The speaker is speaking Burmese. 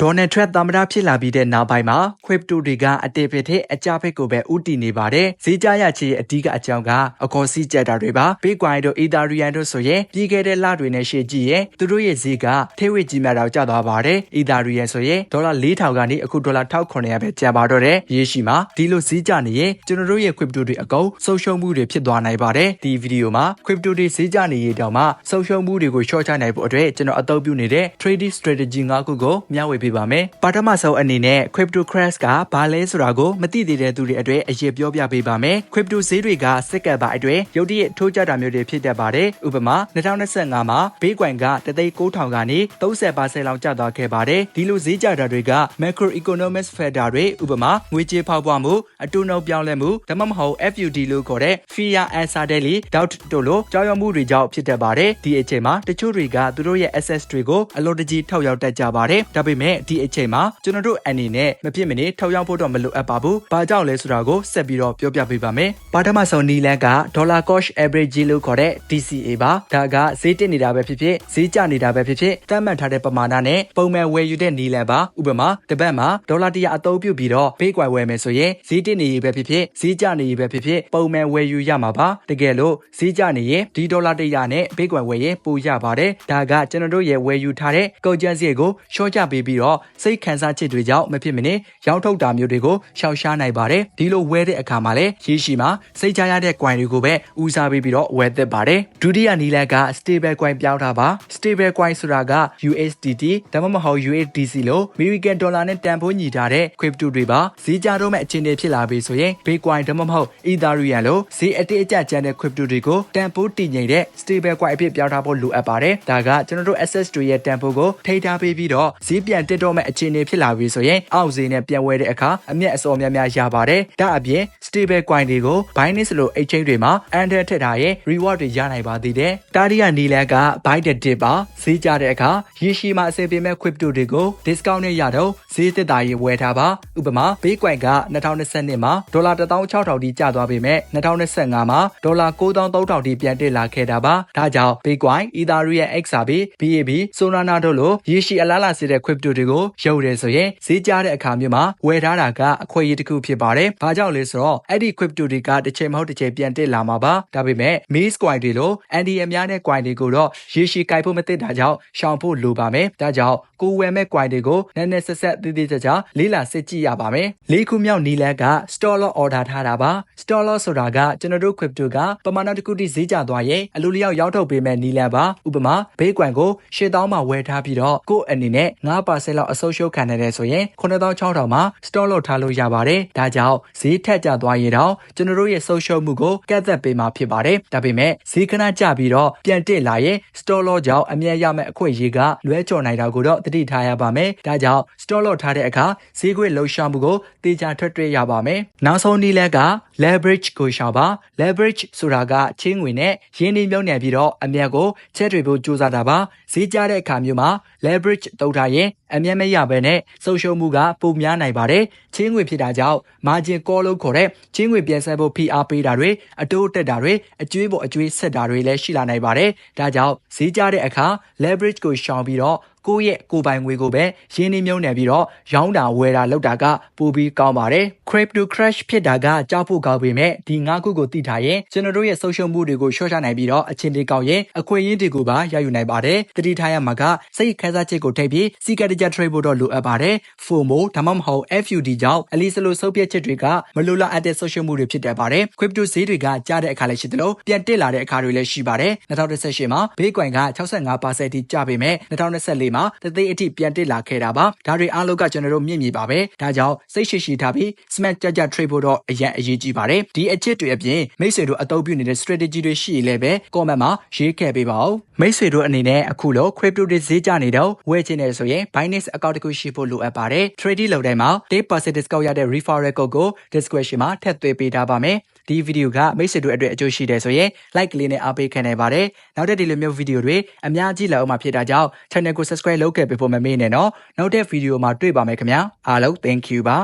ဒေါ်နယ်ထရက်သမ္မတဖြစ်လာပြီးတဲ့နောက်ပိုင်းမှာ crypto တွေကအတေဖစ်တဲ့အကြဖက်ကိုပဲဥတည်နေပါတယ်။ဈေးကြရချေအဓိကအကြောင်းကအကောစီးကြက်တာတွေပါ။ Bitcoin တို့ Ethereum တို့ဆိုရင်ပြီးခဲ့တဲ့လတွေနဲ့ရှေ့ကြည့်ရင်သူတို့ရဲ့ဈေးကထိဝေကြီးများတော့ကျသွားပါတယ်။ Ethereum ဆိုရင်ဒေါ်လာ4000ကနေအခုဒေါ်လာ1900ပဲကျန်ပါတော့တယ်။ရေးရှိမှာဒီလိုဈေးကြနေရင်ကျွန်တော်တို့ရဲ့ crypto တွေအကုန်ဆုံးရှုံးမှုတွေဖြစ်သွားနိုင်ပါတယ်။ဒီဗီဒီယိုမှာ crypto တွေဈေးကြနေရတောင်မှဆုံးရှုံးမှုတွေကို short ချနိုင်ဖို့အတွက်ကျွန်တော်အသုံးပြုနေတဲ့ trading strategy ၅ခုကိုမျှဝေပေးပါမယ်။ပထမဆုံးအနေနဲ့ crypto crash ကဘာလဲဆိုတာကိုမသိသေးတဲ့သူတွေအတွက်အရေးပြောပြပေးပါမယ်။ crypto ဈေးတွေကစက်ကပ်ပါအတွက်ရုတ်တရက်ထိုးကျတာမျိုးတွေဖြစ်တတ်ပါတယ်။ဥပမာ2025မှာ Bitcoin ကတသိန်း9000ကနေ30%လောက်ကျသွားခဲ့ပါတယ်။ဒီလိုဈေးကျတာတွေက macroeconomic factor တွေဥပမာငွေကြေးဖောက်ပွားမှုအတူနှုံပြောင်းလဲမှုဒါမှမဟုတ် FUD လို့ခေါ်တဲ့ fear uncertainty doubt တို့လိုကြောက်ရွံ့မှုတွေကြောင့်ဖြစ်တတ်ပါတယ်။ဒီအချိန်မှာတချို့တွေကသူတို့ရဲ့ assets တွေကိုအလိုတကြီးထောက်ရောက်တတ်ကြပါတယ်။ဒါပေမဲ့ဒီအချိန်မှာကျွန်တော်တို့အနေနဲ့မဖြစ်မနေထောက်ရောက်ဖို့တော့မလိုအပ်ပါဘူး။ဘာကြောင့်လဲဆိုတာကိုဆက်ပြီးတော့ပြောပြပေးပါမယ်။ပထမဆုံးနီလန်က dollar cost average လို့ခေါ်တဲ့ DCA ပါ။ဒါကဈေးတက်နေတာပဲဖြစ်ဖြစ်ဈေးကျနေတာပဲဖြစ်ဖြစ်သတ်မှတ်ထားတဲ့ပမာဏနဲ့ပုံမှန်ဝယ်ယူတဲ့နီလန်ပါ။ဥပမာတစ်ပတ်မှာဒေါ်လာ100အသုံးပြုပြီးတော့ဘေးကွယ်ဝယ်မယ်ဆိုရင်ဈေးတက်နေရေးပဲဖြစ်ဖြစ်ဈေးကျနေရေးပဲဖြစ်ဖြစ်ပုံမှန်ဝယ်ယူရမှာပါ။တကယ်လို့ဈေးကျနေရင်ဒီဒေါ်လာ100နဲ့ဘေးကွယ်ဝယ်ရင်ပိုရပါတယ်။ဒါကကျွန်တော်တို့ရဲ့ဝယ်ယူထားတဲ့ကုန်ကျစရိတ်ကိုရှော့ချပေးပြီးတော့စိတ်ခံစားချက်တွေကြောင့်မဖြစ်မနေရောင်းထုတ်တာမျိုးတွေကိုရှောင်ရှားနိုင်ပါတယ်။ဒီလိုဝယ်တဲ့အခါမှာလည်းရရှိမှာစိတ်ချရတဲ့ coin တွေကိုပဲဦးစားပေးပြီးတော့ဝယ်သင့်ပါတယ်။ဒုတိယနည်းလမ်းက stable coin ပြောင်းတာပါ။ stable coin ဆိုတာက USDT ဒါမှမဟုတ် USDC လို့ American Dollar နဲ့တန်ဖိုးညီထားတဲ့ crypto တွေပါဈေးကြတော့မဲ့အခြေအနေဖြစ်လာပြီဆိုရင် Bitcoin ဒါမှမဟုတ် Ethereum လို့ဈေးအတိအကျကျန်တဲ့ crypto တွေကိုတန်ဖိုးတည်ငြိမ်တဲ့ stable coin အဖြစ်ပြောင်းထားဖို့လိုအပ်ပါတယ်။ဒါကကျွန်တော်တို့ access တွေရဲ့တန်ဖိုးကိုထိန်းထားပေးပြီးတော့ဈေးပြန်တက်တော့မဲ့အခြေအနေဖြစ်လာပြီဆိုရင်အောက်ဈေးနဲ့ပြန်ဝယ်တဲ့အခါအမျက်အစောများများရပါတယ်။ဒါအပြင် stable coin တွေကို Binance လို့ exchange တွေမှာ under ထက်ထားရဲ့ reward တွေရနိုင်ပါသေးတယ်။တာရီယာနီလန်က buy the dip ပါဈေးကြတဲ့အခါရေရှည်မှာအဆင်ပြေမဲ့ crypto တွေကို discount နဲ့ရတော့ဈေးသက်သာရေးဝယ်ထားပါဥပမာ Bitcoin က2022မှာဒေါ်လာ16000တိကျသွားပေမဲ့2025မှာဒေါ်လာ9300တိပြန်တက်လာခဲ့တာပါဒါကြောင့် Bitcoin Ethereum XRP BAB Solana တို့လိုရေရှည်အလားလာစေတဲ့ crypto တွေကိုရုပ်တယ်ဆိုရင်ဈေးကျတဲ့အခါမျိုးမှာဝယ်ထားတာကအခွင့်အရေးတစ်ခုဖြစ်ပါတယ်ဘာကြောင့်လဲဆိုတော့အဲ့ဒီ crypto တွေကတစ်ချိန်မဟုတ်တစ်ချိန်ပြန်တက်လာမှာပါဒါပေမဲ့ Maze coin တွေလို NDM များတဲ့ coin တွေကိုတော့ရေရှည်ကြိုက်ဖို့မသင့်တာကြောင့်ရှောင်ဖို့လိုပါမယ်ဒါကြောင့်ကိုဝယ်မဲ့ coin တွေကိုနည်းနည်းဆက်ဆက်သေးသေးချာချာလေးလာစစ်ကြည့်ရပါမယ်လေးခုမြောက်နီလန်က store lot order ထားတာပါ store lot ဆိုတာကကျွန်တော်တို့ crypto ကပမာဏတစ်ခုတည်းဈေးကျသွားရင်အလိုလျောက်ရောက်ထုတ်ပေးမဲ့နီလန်ပါဥပမာဘေး coin ကို8000မှာဝယ်ထားပြီးတော့ကို့အနေနဲ့9%လောက်အဆုတ်ရှုပ်ခံနေတယ်ဆိုရင်9600မှာ store lot ထားလို့ရပါတယ်ဒါကြောင့်ဈေးထက်ကျသွားရင်တော့ကျွန်တော်တို့ရဲ့ဆုတ်ရှုပ်မှုကိုကတ်သက်ပေးမှာဖြစ်ပါတယ်ဒါပေမဲ့ဈေးခဏကျပြီးတော့ပြန်တက်လာရင် store lot ကြောင့်အမြတ်ရမယ့်အခွင့်အရေးကလွဲချော်နိုင်တာကိုတော့သတိထားရပါမယ်ဒါကြောင့် store lot ထားတဲ့အခါဈေးကွက်လှုပ်ရှားမှုကိုတေချာထွက်တွေ့ရပါမယ်နောက်ဆုံးနည်းလက်က leverage ကိုရှောင်ပါ leverage ဆိုတာကချင်းငွေနဲ့ရင်းနှီးမြှုပ်နှံပြီးတော့အမြတ်ကိုချက်တွေဖို့ကြိုးစားတာပါဈေးကျတဲ့အခါမျိုးမှာ leverage တုံးထားရင်အမြတ်မရဘဲနဲ့ဆုံးရှုံးမှုကပိုများနိုင်ပါတယ်ချင်းငွေဖြစ်တာကြောင့် margin call လို့ခေါ်တဲ့ချင်းငွေပြန်ဆက်ဖို့ဖိအားပေးတာတွေအတိုးတက်တာတွေအကျွေးပေါ်အကျွေးဆက်တာတွေလည်းရှိလာနိုင်ပါတယ်ဒါကြောင့်ဈေးကျတဲ့အခါ leverage ကိုရှောင်ပြီးတော့ ကိုယ့်ရဲ့ကိုယ်ပိုင်ငွေကိုပဲရင်းနှီးမြှုပ်နှံပြီးတော့ရောင်းတာဝယ်တာလုပ်တာကပိုပြီးကောင်းပါတယ် crypto crash ဖြစ်တာကကြောက်ဖို့ကောင်းပေမဲ့ဒီ၅ခုကိုသိထားရင်ကျွန်တော်တို့ရဲ့ဆုံးရှုံးမှုတွေကိုရှော့ချနိုင်ပြီးတော့အချင်းတွေကောင်းရင်အခွင့်အရေးတွေကိုပါရယူနိုင်ပါတယ်တတိထားရမှာကစိတ်ခံစားချက်ကိုထိပ်ပြီးစီကတကြ trade ဖို့တော့လိုအပ်ပါတယ် FOMO ဒါမှမဟုတ် FUD ကြောင့်အလီစလိုဆုပ်ပြက်ချက်တွေကမလိုလားအပ်တဲ့ဆုံးရှုံးမှုတွေဖြစ်တတ်ပါတယ် crypto ဈေးတွေကကျတဲ့အခါလည်းရှိသလိုပြန်တက်လာတဲ့အခါတွေလည်းရှိပါတယ်2018မှာ Bitcoin က65%ထိကျပေမဲ့2024မှာတသိန်းအထိပြန်တက်လာခဲ့တာပါဒါတွေအားလုံးကကျွန်တော်တို့မြင့်မြည်ပါပဲဒါကြောင့်စိတ်ရှိရှိထားပြီး smart ကြကြ trade ဖို့တော့အရင်အရေးကြီးပါတယ်ဒီအချက်တွေအပြင်မိတ်ဆွေတို့အသုံးပြုနေတဲ့ strategy တွေရှိရင်လည်းပဲ comment မှာရေးခဲ့ပေးပါဦးမိတ်ဆွေတို့အနေနဲ့အခုလို crypto တွေဈေးကျနေတော့ဝယ်ချင်တယ်ဆိုရင် Binance account တစ်ခုရှိဖို့လိုအပ်ပါတယ် trade လုပ်တိုင်းမှာ10% discount ရတဲ့ referral code ကို description မှာထည့်သွင်းပေးထားပါမယ်ဒီဗီဒီယိုကမိတ်ဆွေတို့အတွက်အကျိုးရှိတယ်ဆိုရင် like လေးနဲ့အားပေးခံနိုင်ပါတယ်နောက်တဲ့ဒီလိုမျိုးဗီဒီယိုတွေအများကြီးလာအောင်မှာဖြစ်တာကြောင့် channel ကို subscribe လုပ်ခဲ့ပေးဖို့မမေ့နဲ့နော်နောက်တဲ့ဗီဒီယိုမှာတွေ့ပါမယ်ခင်ဗျာအားလုံး thank you ပါ